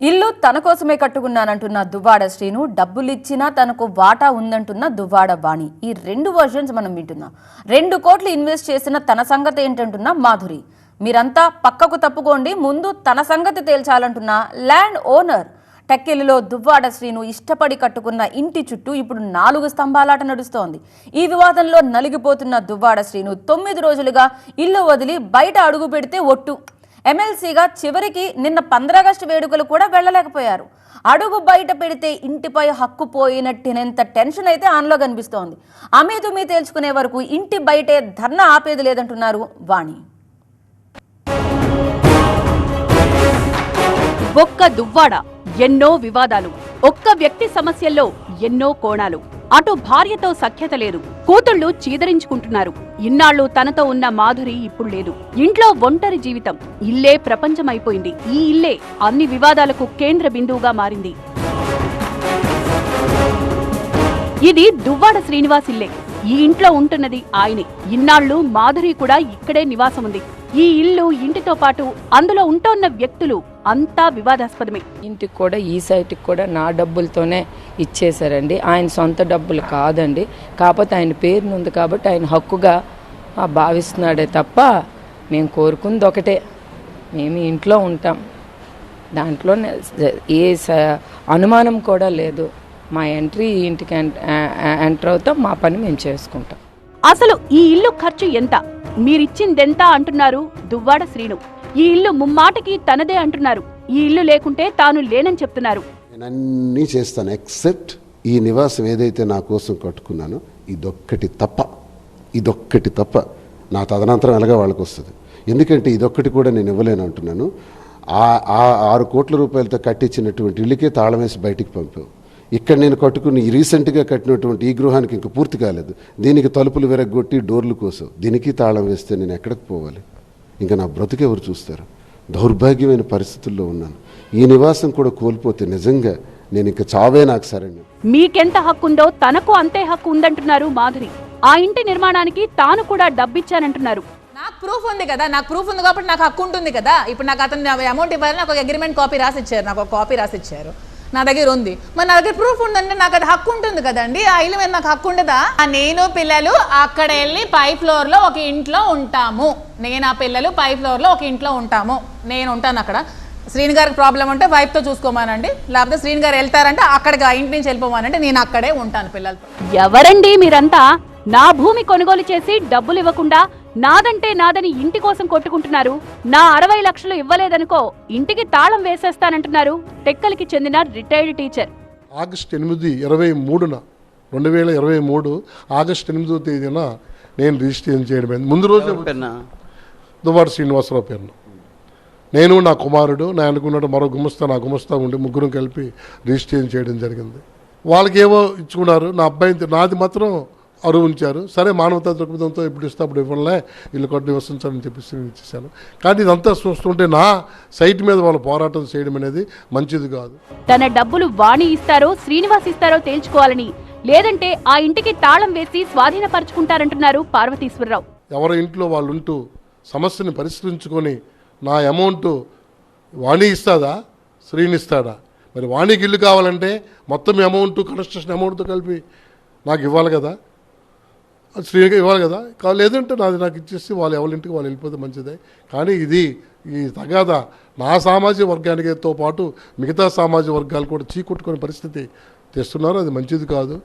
ఇల్లు తన కోసమే కట్టుకున్నానంటున్న దువ్వాడ శ్రీను డబ్బులిచ్చినా తనకు వాటా ఉందంటున్న దువ్వాడ వాణి. ఈ రెండు వర్షన్స్ మనం వింటున్నాం. రెండు కోట్లు ఇన్వెస్ట్ చేసిన తన సంగతి ఏంటంటున్న మాధురి. మీరంతా పక్కకు తప్పుకోండి ముందు తన సంగతి తేల్చాలంటున్న ల్యాండ్ ఓనర్ టెక్కెలిలో దువ్వాడ శ్రీను ఇష్టపడి కట్టుకున్న ఇంటి చుట్టూ ఇప్పుడు నాలుగు స్తంభాలాట నడుస్తోంది. ఈ వివాదంలో నలిగిపోతున్న దువ్వాడ శ్రీను తొమ్మిది రోజులుగా ఇల్లు వదిలి బయట అడుగు పెడితే ఒట్టు. ఎమ్మెల్సీగా చివరికి నిన్న పంద్రాగస్టు వేడుకలు కూడా వెళ్ళలేకపోయారు. అడుగు బయట పెడితే ఇంటిపై హక్కు పోయినట్టినంత టెన్షన్ అయితే ఆన్లో కనిపిస్తోంది. అమీదుమీ తేల్చుకునే వరకు ఇంటి బయటే ధర్నా ఆపేది లేదంటున్నారు వాణి. ఒక్క దువ్వాడ ఎన్నో వివాదాలు ఒక్క వ్యక్తి సమస్యల్లో ఎన్నో కోణాలు. అటు భార్యతో సఖ్యత లేదు. కూతుళ్ళు చీదరించుకుంటున్నారు. ఇన్నాళ్ళు తనతో ఉన్న మాధురి ఇప్పుడు లేదు. ఇంట్లో ఒంటరి జీవితం. ఇల్లే ప్రపంచమైపోయింది. ఈ ఇల్లే అన్ని వివాదాలకు కేంద్ర బిందువుగా మారింది. ఇది దువ్వాడ శ్రీనివాస్ ఇల్లే. ఈ ఇంట్లో ఉంటున్నది ఆయనే. ఇన్నాళ్ళు మాధురి కూడా ఇక్కడే నివాసముంది. ఈ ఇల్లు ఇంటితో పాటు అందులో ఉంటోన్న వ్యక్తులు అంతా వివాదాస్పదమే. ఇంటికి కూడా ఈ సైట్కి కూడా నా డబ్బులతోనే ఇచ్చేశారండి. ఆయన సొంత డబ్బులు కాదండి. కాకపోతే ఆయన పేరును ఉంది కాబట్టి ఆయన హక్కుగా భావిస్తున్నాడే తప్ప మేము కోరుకుంది ఒకటే. మేము ఇంట్లో ఉంటాం. దాంట్లో ఏ అనుమానం కూడా లేదు. మా ఎంట్రీ ఈ ఇంటికి ఎంటర్ అవుతాం మా పని మేము చేసుకుంటాం. అసలు ఈ ఇల్లు ఖర్చు ఎంత? మీరిచ్చిందెంతా అంటున్నారు? దువ్వాడ శ్రీను. ఈ ఇల్లు ముమ్మాటకి తనదే అంటున్నారు. ఈ ఇల్లు లేకుంటే తాను లేనని చెప్తున్నారు. నేను అన్నీ చేస్తాను ఎక్సెప్ట్ ఈ నివాసం ఏదైతే నా కోసం కట్టుకున్నానో ఇదొక్కటి తప్ప. ఇదొక్కటి తప్ప. నా తదనంతరం ఎలాగా వాళ్ళకి వస్తుంది ఎందుకంటే ఇదొక్కటి కూడా నేను ఇవ్వలేను అంటున్నాను. ఆ ఆ ఆరు కోట్ల రూపాయలతో కట్టించినటువంటి ఇల్లుకే తాళం వేసి బయటికి పంపావు. ఇక్కడ నేను కట్టుకుని ఈ రీసెంట్గా కట్టినటువంటి ఈ గృహానికి ఇంకా పూర్తి కాలేదు. దీనికి తలుపులు విరగొట్టి డోర్లు కోసం దీనికి తాళం వేస్తే నేను ఎక్కడికి పోవాలి? ఇంకా నా బ్రతుకు ఎవరు చూస్తారు? దౌర్భాగ్యమైన పరిస్థితుల్లో ఉన్నాను. ఈ నివాసం కూడా కోల్పోతే నిజంగా నేను ఇంకా చావే నాకు సరైన మీకెంత హక్కుందో తనకు అంతే హక్కు ఉందంటున్నారు మాధురి. ఆ ఇంటి నిర్మాణానికి తాను కూడా డబ్బిచ్చానంటున్నారు. నాకు ప్రూఫ్ ఉంది కదా. నాకు ప్రూఫ్ ఉంది కాబట్టి నాకు హక్కు ఉంటుంది కదా. ఇప్పుడు నాకు అతను అమౌంట్ ఇవ్వాలని నాకు ఒక అగ్రిమెంట్ కాపీ రాసి ఇచ్చారు నాకు ఒక కాపీ రాసి ఇచ్చారు నా దగ్గర ఉంది. మరి నా దగ్గర ప్రూఫ్ ఉందంటే నాకు అది హక్కు ఉంటుంది కదండి. ఆ ఇల్లు మీద నాకు హక్కు ఉండదా? ఆ నేను పిల్లలు అక్కడ వెళ్ళి పై ఫ్లోర్లో ఒక ఇంట్లో ఉంటాము. నేను ఆ పిల్లలు పై ఫ్లోర్లో ఒక ఇంట్లో ఉంటాము. నేను ఉంటాను అక్కడ. శ్రీని గారికి ప్రాబ్లం ఉంటే వైఫ్తో చూసుకోమానండి. లేకపోతే శ్రీని గారు వెళ్తారంటే అక్కడికి ఆ ఇంటి నుంచి వెళ్ళిపోమానంటే నేను అక్కడే ఉంటాను పిల్లలతో. ఎవరండి మీరంతా? నా భూమి కొనుగోలు చేసి డబ్బులు ఇవ్వకుండా నాదంటే నాదని ఇంటి కోసం కొట్టుకుంటున్నారు. నా అరవై లక్షలు ఇవ్వలేదనుకో ఇంటికి తాళం వేసేస్తానంటున్నారు టెక్కలికి చెందిన రిటైర్డ్ టీచర్. ఆగస్ట్ ఎనిమిది ఇరవై మూడున రెండు వేల ఇరవై మూడు ఆగస్ట్ ఎనిమిదో తేదీన నేను రిజిస్ట్రేషన్ చేయడం అయింది. ముందు రోజు దువ్వాడ శ్రీనివాసరావు పేరున. నేను నా కుమారుడు నా అనుకున్నట్టు మరో గుమస్తా నా గుమస్తా ఉండి ముగ్గురం కలిపి రిజిస్ట్రేషన్ చేయడం జరిగింది. వాళ్ళకి ఏవో ఇచ్చుకున్నారు. నా అబ్బాయి నాది మాత్రం అరువు ఉంచారు సరే మానవతా దృక్పథంతో ఇప్పుడు ఇస్తే అప్పుడు ఇవ్వలే ఇల్లు కొట్టి నివసించాలని చెప్పేసి నేను ఇచ్చేసాను కానీ ఇదంతా చూస్తుంటే నా సైట్ మీద వాళ్ళు పోరాటం చేయడం అనేది మంచిది కాదు. తన డబ్బులు వాణి ఇస్తారో శ్రీనివాస్ ఇస్తారో తేల్చుకోవాలని. లేదంటే ఆ ఇంటికి తాళం వేసి స్వాధీనపరుచుకుంటారంటున్నారు పార్వతీశ్వరరావు. ఎవరి ఇంట్లో వాళ్ళు ఉంటూ సమస్యని పరిష్కరించుకొని నా అమౌంట్ వాణి ఇస్తాదా శ్రీని ఇస్తాడా? మరి వాణికి ఇల్లు కావాలంటే మొత్తం అమౌంట్ కన్స్ట్రక్షన్ అమౌంట్తో కలిపి నాకు ఇవ్వాలి కదా? శ్రీగా ఇవ్వాలి కదా. కా- లేదంటే నాది నాకు ఇచ్చేసి వాళ్ళు ఎవరింటికి వాళ్ళు వెళ్ళిపోతే మంచిదే. కానీ ఇది ఈ తగాద నా సామాజిక వర్గానికితో పాటు మిగతా సామాజిక వర్గాలు కూడా చీకొట్టుకునే పరిస్థితి తెస్తున్నారు. అది మంచిది కాదు.